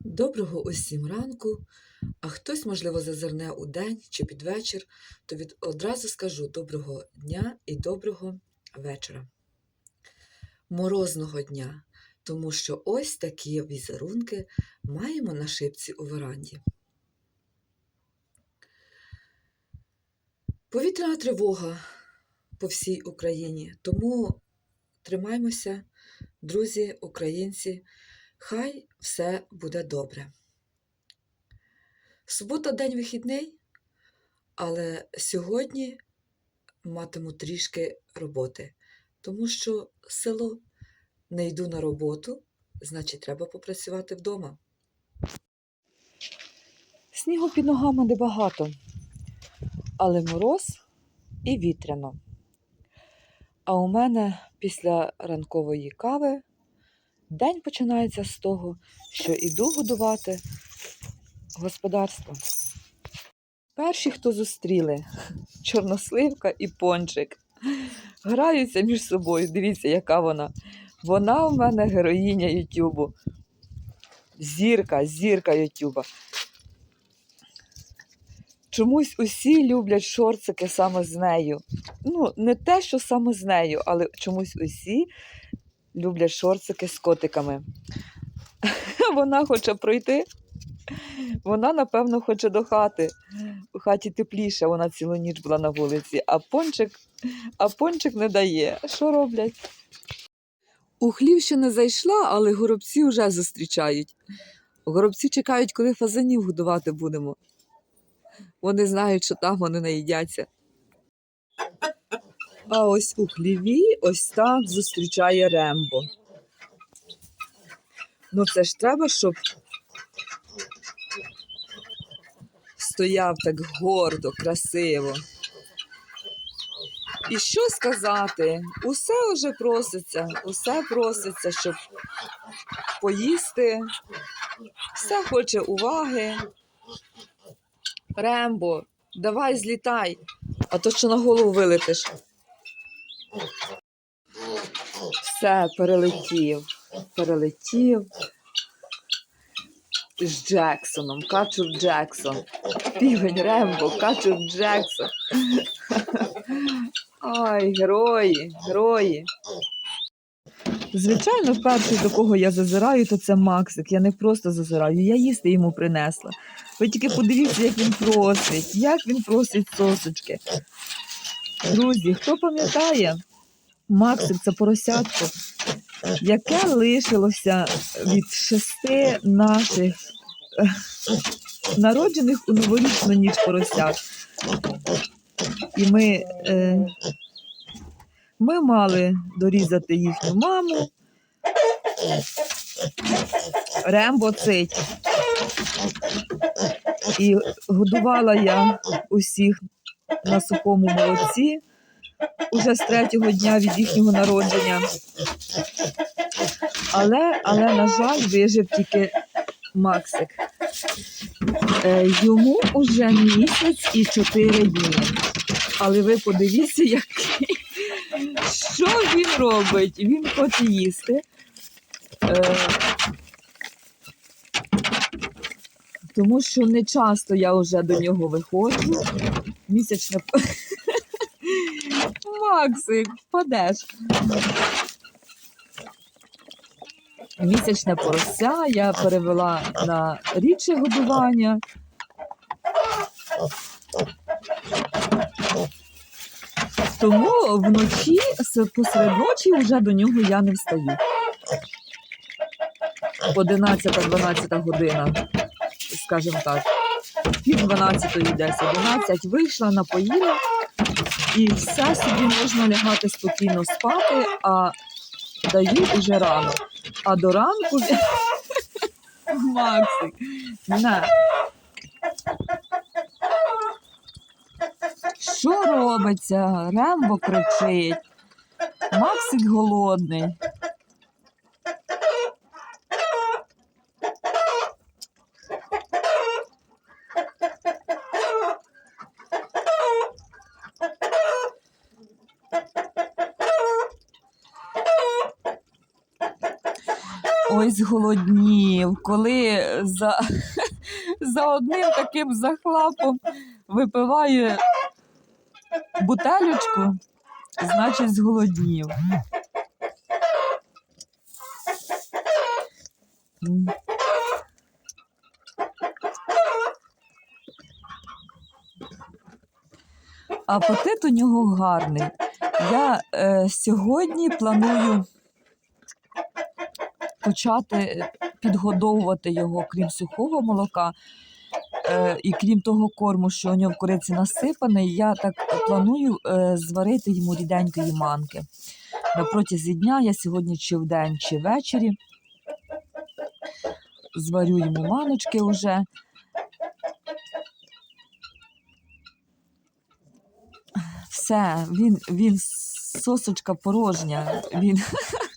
Доброго усім ранку, а хтось, можливо, зазирне у день чи під вечір, то від одразу скажу доброго дня і доброго вечора. Морозного дня, тому що ось такі візерунки маємо на шипці у веранді. Повітряна тривога по всій Україні, тому тримаймося, друзі, українці. Хай все буде добре. Субота день вихідний, але сьогодні матиму трішки роботи, тому що село не йду на роботу, значить, треба попрацювати вдома. Снігу під ногами небагато, але мороз і вітряно. А у мене після ранкової кави День починається з того, що іду годувати господарство. Перші, хто зустріли, чорносливка і пончик, граються між собою. Дивіться, яка вона. Вона в мене героїня Ютубу. Зірка, зірка Ютуба. Чомусь усі люблять шорцики саме з нею. Ну, не те, що саме з нею, але чомусь усі люблять шорцики з котиками. Вона хоче пройти. Вона, напевно, хоче до хати. У хаті тепліше, вона цілу ніч була на вулиці, а пончик, а пончик не дає. Що роблять? У хлів ще не зайшла, але горобці вже зустрічають. Горобці чекають, коли фазанів годувати будемо. Вони знають, що там вони наїдяться. А ось у хліві ось так зустрічає Рембо. Ну це ж треба, щоб стояв так гордо, красиво. І що сказати? Усе вже проситься, усе проситься, щоб поїсти, все хоче уваги. Рембо, давай злітай, а то що на голову вилетиш. Все, перелетів, перелетів з Джексоном, Качур Джексон. Півень Рембо, Качур Джексон. Ай, герої, герої. Звичайно, перший, до кого я зазираю, то це Максик. Я не просто зазираю, я їсти йому принесла. Ви тільки подивіться, як він просить, як він просить сосочки. Друзі, хто пам'ятає, Максик це поросятко, яке лишилося від шести наших е, народжених у новорічну ніч поросят. І ми, е, ми мали дорізати їхню маму. Рембо цить. І годувала я усіх на сухому молоці уже з третього дня від їхнього народження. Але, але, на жаль, вижив тільки Максик. Е, йому уже місяць і чотири дні. Але ви подивіться, який. що він робить? Він хоче їсти. Е, тому що не часто я вже до нього виходжу. Місячне Максик, впадеш. Місячне порося я перевела на рідше годування. Тому вночі, посеред ночі вже до нього я не встаю. 11-12 година, скажімо так. Пів 12 десь 11 вийшла, напоїла і все собі можна лягати спокійно спати, а дають уже рано. А до ранку Максик. не. Що робиться? Рембо кричить. Максик голодний. Зголоднів, коли за, за одним таким захлапом випиває бутелючку, значить зголоднів. Апетит у нього гарний. Я е, сьогодні планую почати підгодовувати його, крім сухого молока. Е, і крім того корму, що у нього в куриці насипаний, я так планую е, зварити йому ріденької манки. Протязі дня я сьогодні чи вдень, чи ввечері зварю йому маночки вже. Все, він, він сосочка порожня. Він,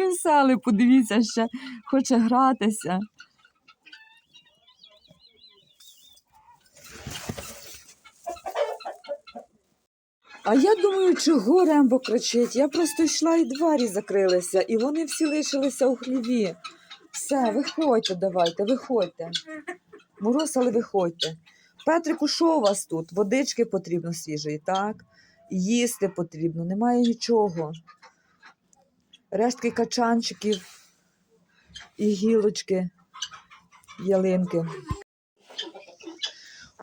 він сали, подивіться, ще хоче гратися. А я думаю, чого Рембо кричить? Я просто йшла і двері закрилися, і вони всі лишилися у хліві. Все, виходьте, давайте, виходьте. Мороз, але виходьте. Петрику, що у вас тут? Водички потрібно свіжої, так? Їсти потрібно, немає нічого. Рештки качанчиків і гілочки, ялинки.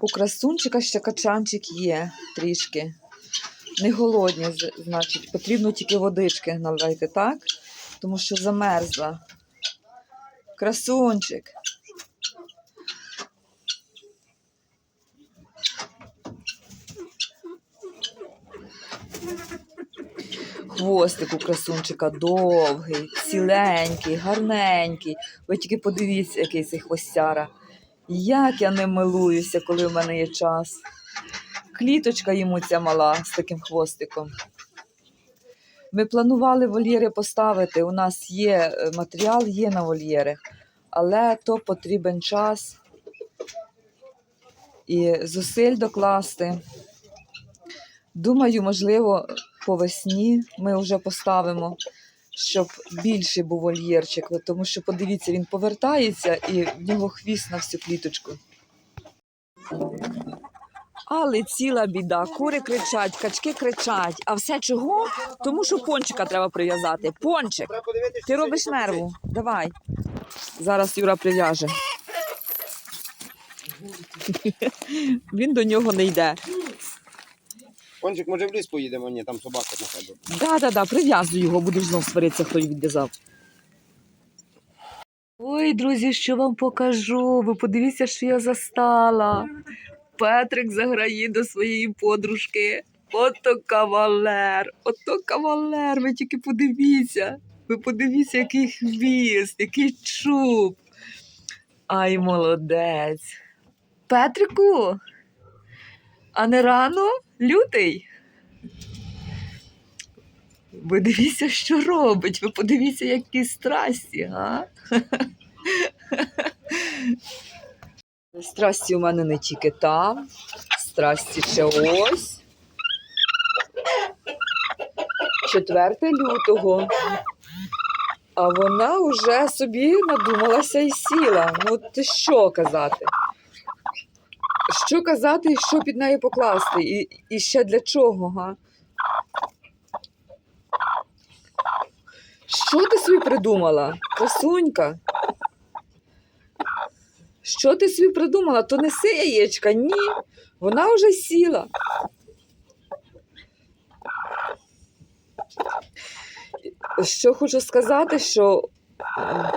У красунчика ще качанчик є трішки. Не голодні, значить, потрібно тільки водички налити, так? Тому що замерзла. Красунчик. Хвостик у красунчика довгий, ціленький, гарненький. Ви тільки подивіться, який цей хвостяра. Як я не милуюся, коли в мене є час. Кліточка йому ця мала з таким хвостиком. Ми планували вольєри поставити. У нас є е, матеріал, є на вольєри, але то потрібен час і зусиль докласти. Думаю, можливо, по весні ми вже поставимо, щоб більший був вольєрчик, тому що подивіться, він повертається і в нього хвіст на всю кліточку. Але ціла біда. Кури кричать, качки кричать. А все чого? Тому що пончика треба прив'язати. Пончик. Ти робиш нерву. Давай. Зараз Юра прив'яже. Він до нього не йде. Кончик, може в ліс поїдемо? Ні, там собака на себе. Да, да, да, прив'язуй його, будеш знов сваритися, хто її відв'язав. Ой, друзі, що вам покажу. Ви подивіться, що я застала. Петрик заграє до своєї подружки. Ото кавалер, ото кавалер. Ви тільки подивіться. Ви подивіться, який хвіст, який чуб. Ай, молодець. Петрику, а не рано? Лютий? Ви дивіться, що робить. Ви подивіться, які страсті, га? Страсті у мене не тільки там, страсті ще ось. 4 лютого. А вона вже собі надумалася і сіла. Ну, ти що казати? Що казати і що під нею покласти? І, і ще для чого, га? Що ти собі придумала? Красунька? Що ти собі придумала? То неси яєчка? Ні. Вона вже сіла. Що хочу сказати, що м,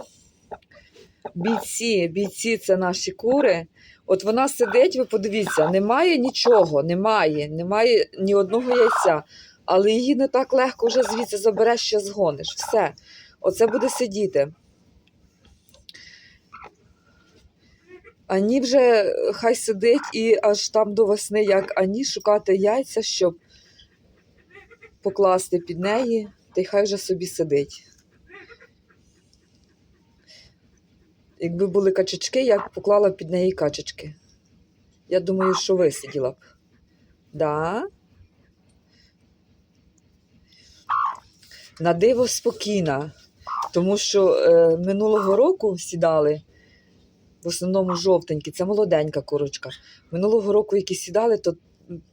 бійці, бійці це наші кури. От вона сидить, ви подивіться, немає нічого, немає, немає ні одного яйця але її не так легко вже звідси забереш, ще згониш. Все. Оце буде сидіти. Ані вже хай сидить і аж там до весни, як ані шукати яйця, щоб покласти під неї, та й хай вже собі сидить. Якби були качечки, я б поклала під неї качечки. Я думаю, що висиділа б. Да? На диво спокійна. Тому що е, минулого року сідали, в основному жовтенькі, це молоденька курочка. Минулого року, які сідали, то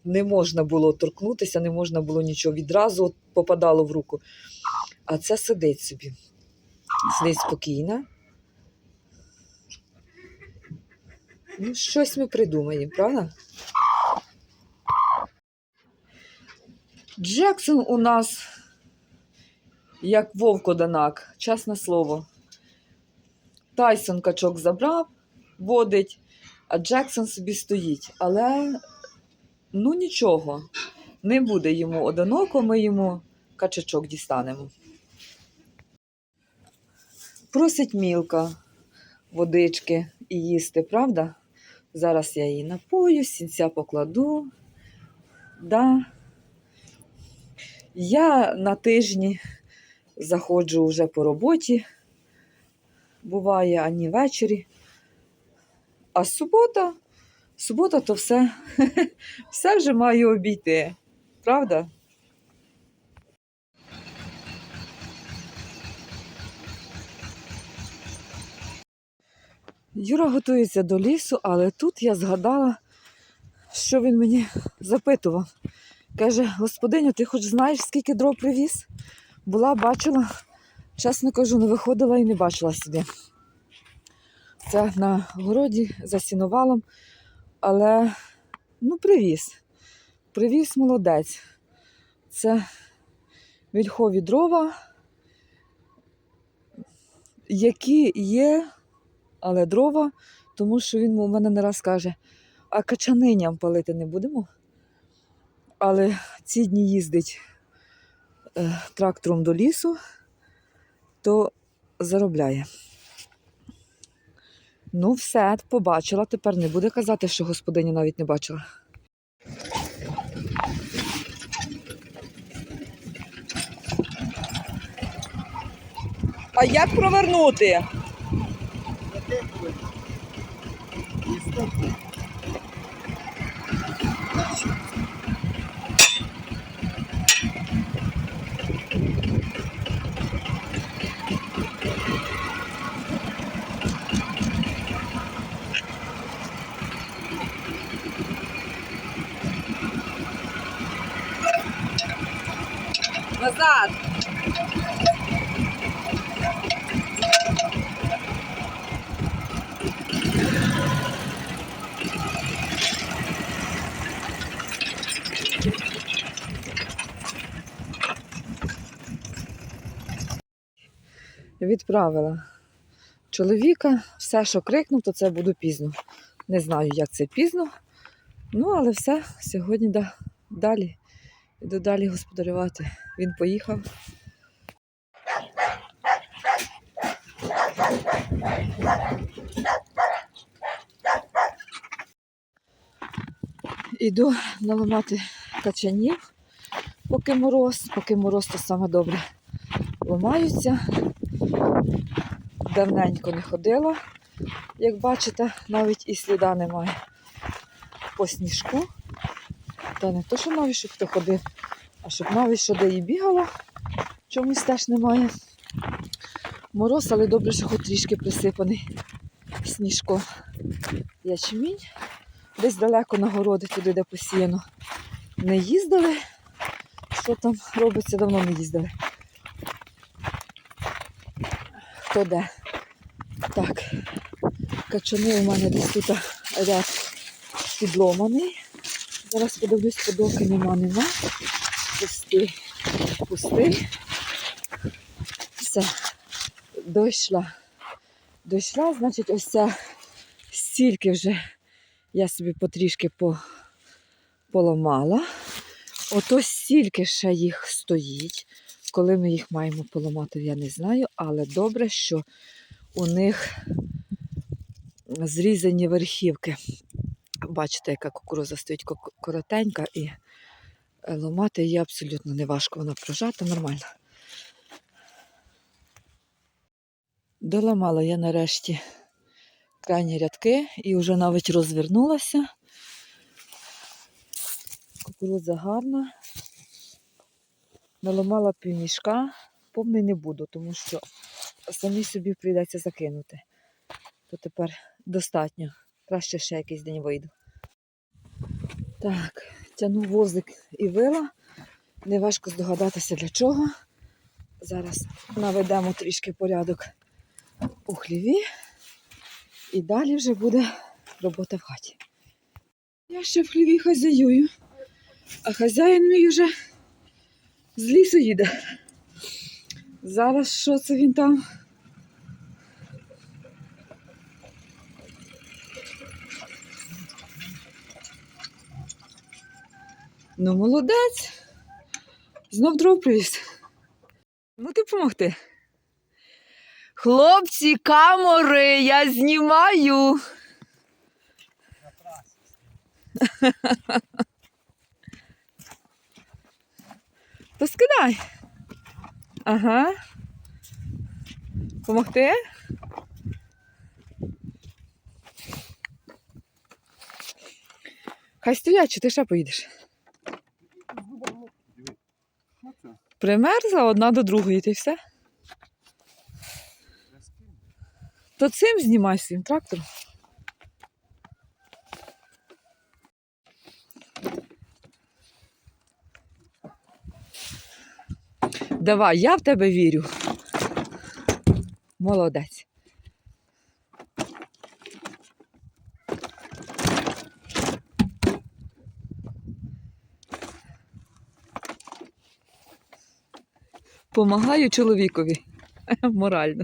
не можна було торкнутися, не можна було нічого. Відразу от попадало в руку. А це сидить собі. Сидить спокійно. Ну, щось ми придумаємо, правда? Джексон у нас як вовкоданак, чесне слово. Тайсон качок забрав, водить, а Джексон собі стоїть. Але ну нічого, не буде йому одиноко, ми йому качачок дістанемо. Просить мілка водички і їсти, правда? Зараз я її напою, сінця покладу. Да. Я на тижні заходжу вже по роботі. Буває ані ввечері. А субота, субота то все, все вже маю обійти. Правда? Юра готується до лісу, але тут я згадала, що він мені запитував. Каже, господиню, ти хоч знаєш, скільки дров привіз? Була, бачила, чесно кажу, не виходила і не бачила собі. Це на городі за сіновалом, але ну, привіз. Привіз молодець. Це вільхові дрова, які є, але дрова, тому що він у мене не раз каже, а качаниням палити не будемо. Але ці дні їздить е, трактором до лісу, то заробляє. Ну, все, побачила. Тепер не буде казати, що господиня навіть не бачила. А як провернути? Назад. Відправила чоловіка, все, що крикнув, то це буду пізно. Не знаю, як це пізно. Ну, але все, сьогодні да, далі. Іду далі господарювати. Він поїхав. Іду наламати качанів, поки мороз, поки мороз, то саме добре ламаються. Давненько не ходила, як бачите, навіть і сліда немає по сніжку. Та не то, що навіть щоб хто ходив, а щоб навіть що де і бігала, чомусь теж немає. Мороз, але добре, що хоч трішки присипаний сніжком. Ячмінь. Десь далеко на городи, туди, де посіяно. Не їздили. Що там робиться, давно не їздили. Хто де? Так. Качани у мене десь тут ряд підломаний. Зараз подивлюсь, подоки нема, нема. Пустий, пустий. Все, дійшла. Дійшла, значить, ось ця стільки вже я собі потрішки по, поламала. Ото стільки ще їх стоїть. Коли ми їх маємо поламати, я не знаю, але добре, що у них зрізані верхівки. Бачите, яка кукуруза стоїть коротенька і е, ламати її абсолютно не важко. Вона прожата нормально. Доламала я нарешті крайні рядки і вже навіть розвернулася. Кукурудза гарна. Наламала півмішка, повний не буду, тому що самі собі прийдеться закинути. То тепер достатньо. Краще ще якийсь день вийду. Так, тяну возик і вила. Неважко здогадатися для чого. Зараз наведемо трішки порядок у хліві. І далі вже буде робота в хаті. Я ще в хліві хазяюю, а хазяїн мій вже з лісу їде. Зараз що це він там? Ну, молодець. Знов дров привіз. Ну, ти помогти. Хлопці, камери, я знімаю. То скидай. Ага. Помогти? Хай стоять, чи ти ще поїдеш? Примерзла одна до другої, ти все? То цим знімай своїм трактором. Давай, я в тебе вірю. Молодець. Помагаю чоловікові морально.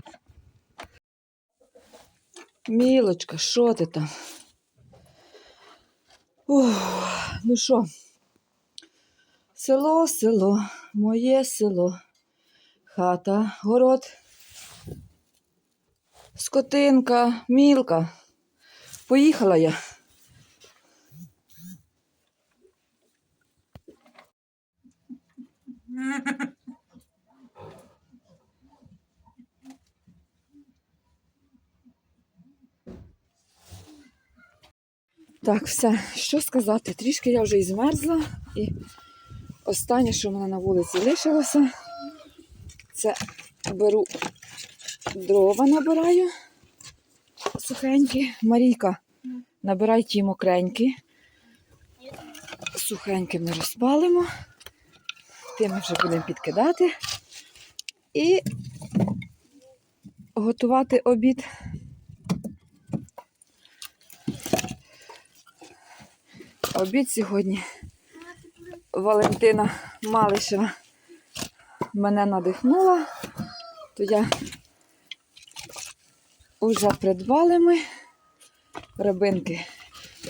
Мілочка, що ти там? Ух, ну що? Село, село, моє село, хата, город, скотинка, мілка. Поїхала я. Так, все, що сказати? Трішки я вже і змерзла, і останнє, що в мене на вулиці лишилося, це беру дрова набираю сухенькі. Марійка, набирай ті мокренькі. Сухенькі ми розпалимо. Тим ми вже будемо підкидати. І готувати обід. Обід сьогодні Валентина Малишева мене надихнула, то я вже придбали ми рибинки.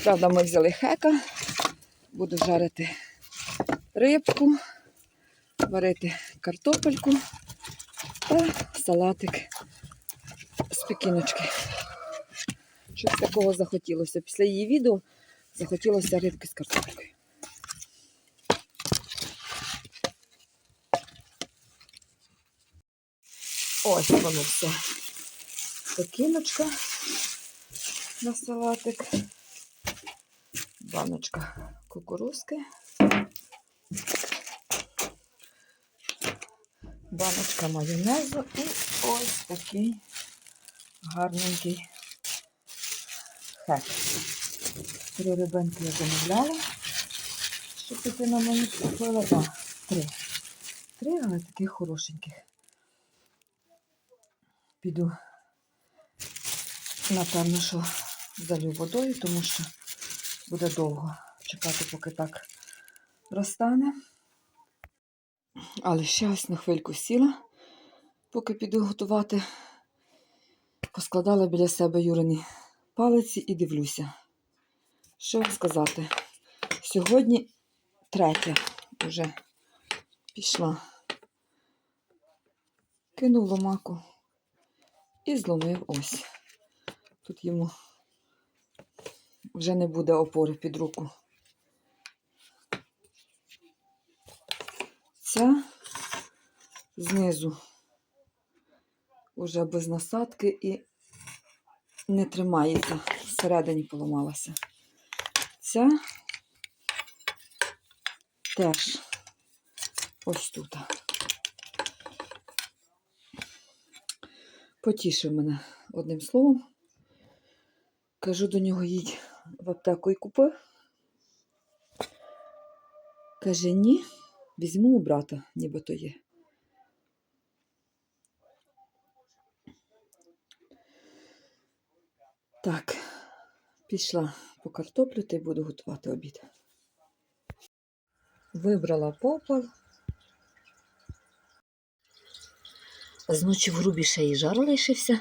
Правда, ми взяли хека, буду жарити рибку, варити картопельку та салатик з пекіночки. Щось такого захотілося. Після її відео захотілося рибки з картопелькою. Ось воно все. Пекіночка на салатик. Баночка кукурузки. Баночка майонезу і ось такий гарненький хек. Три рибинки я замовляла, щоб дитина мені купила. Три. Три, але таких хорошеньких. Піду, напевно, що залю водою, тому що буде довго чекати, поки так розтане. Але ще ось на хвильку сіла, поки піду готувати. Поскладала біля себе Юрині палиці і дивлюся. Що вам сказати? Сьогодні третя вже пішла. Кинув ломаку і зломив ось. Тут йому вже не буде опори під руку. Ця знизу вже без насадки і не тримається. Всередині поламалася. Ця теж ось тут. Потішив мене одним словом. Кажу до нього, їдь в аптеку і купи. Каже, ні, візьму у брата, нібито є. Так, пішла по картоплю та й буду готувати обід. Вибрала попал. Зночі в грубі ще й жар лишився.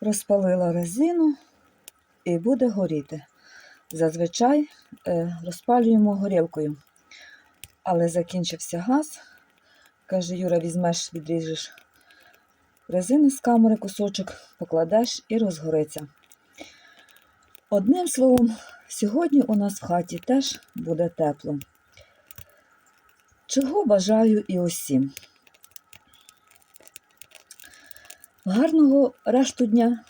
Розпалила резину і буде горіти. Зазвичай е, розпалюємо горілкою. Але закінчився газ. Каже, Юра, візьмеш, відріжеш резини з камери кусочок, покладеш і розгориться. Одним словом, сьогодні у нас в хаті теж буде тепло. Чого бажаю і усім. Гарного решту дня!